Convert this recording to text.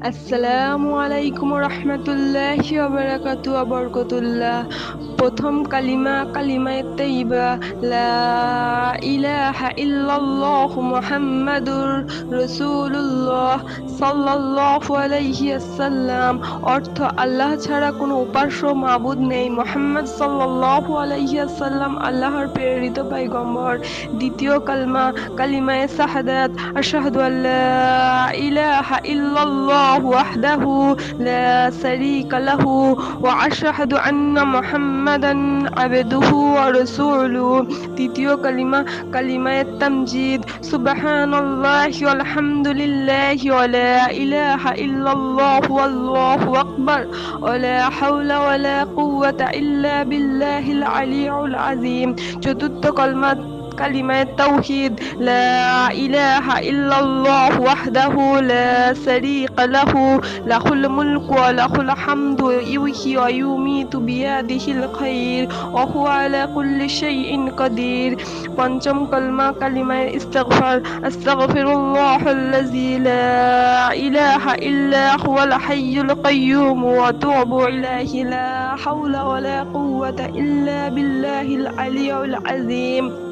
আসসালামু আলাইকুম রহমতুল্লাহি ওবারাকাতু বরকতুল্লাহ। প্রথম কালিমা, কালিমায়ে তাইয়্যিবা লা ইলাহা ইল্লাল্লাহু মুহাম্মাদুর রাসূলুল্লাহ সাল্লাল্লাহু আলাইহি ওয়াসাল্লাম। অর্থ, আল্লাহ ছাড়া কোনো উপাস্য মাবুদ নেই। মুহাম্মদ সাল্লাল্লাহু আলাইহি ওয়াসাল্লাম আল্লাহর প্রেরিত পয়গম্বর। দ্বিতীয় কালমা, কালিমায়ে শাহাদাত। আশহাদু আল্লা ইলাহা ইল্লাল্লাহ। وحده لا شريك له وأشهد أن محمدا عبده ورسوله তৃতীয় কালিমা কালিমায়ে তামজিদ সুবহানাল্লাহ ওয়ালহামদুলিল্লাহ ওয়ালা ইলাহা ইল্লাল্লাহ ওয়াল্লাহু আকবার ওয়ালা হাওলা ওয়ালা কুওয়াতা ইল্লা বিল্লাহিল আলিয়্যিল আযীম চতুর্থ কলমা كلمة توحيد. لا إله إلا الله وحده لا شريك له. له الملك وله الحمد يحيي ويميت بيده الخير وهو على كل شيء قدير. وانجم كلمة كلمة استغفر استغفر الله الذي لا إله إلا هو الحي القيوم. وتوب إليه لا حول ولا قوة إلا بالله العلي العظيم.